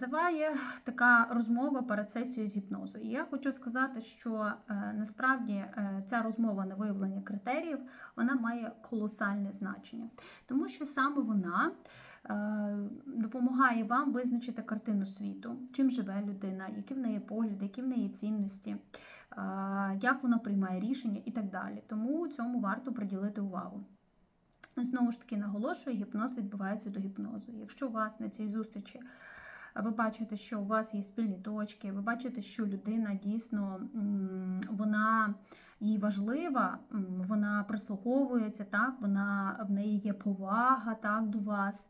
називає така розмова перед сесією з гіпнозу. І я хочу сказати, що е, насправді е, ця розмова на виявлення критеріїв вона має колосальне значення, тому що саме вона е, допомагає вам визначити картину світу, чим живе людина, які в неї погляди, які в неї цінності, як вона приймає рішення і так далі. Тому цьому варто приділити увагу. Знову ж таки наголошую, гіпноз відбувається до гіпнозу. Якщо у вас на цій зустрічі ви бачите, що у вас є спільні точки, ви бачите, що людина дійсно вона їй важлива, вона прислуховується, так, вона в неї є повага так, до вас.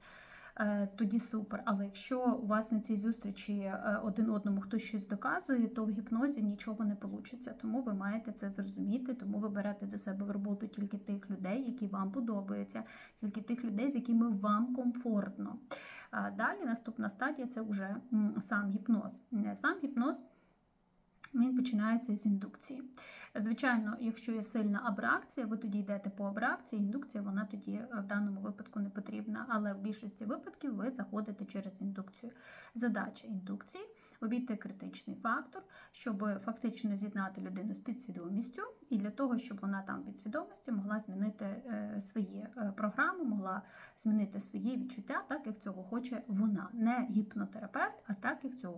Е, Тоді супер. Але якщо у вас на цій зустрічі е, один одному хтось щось доказує, то в гіпнозі нічого не вийде. Тому ви маєте це зрозуміти, тому ви берете до себе в роботу тільки тих людей, які вам подобаються, тільки тих людей, з якими вам комфортно. Далі наступна стадія це вже сам гіпноз. Е, Сам гіпноз він починається з індукції. Звичайно, якщо є сильна абракція, ви тоді йдете по абракції, індукція вона тоді в даному випадку не потрібна, але в більшості випадків ви заходите через індукцію. Задача індукції обійти критичний фактор, щоб фактично з'єднати людину з підсвідомістю, і для того, щоб вона там підсвідомості могла змінити е, свої е, програми, могла змінити свої відчуття, так як цього хоче вона. Не гіпнотерапевт, а так як цього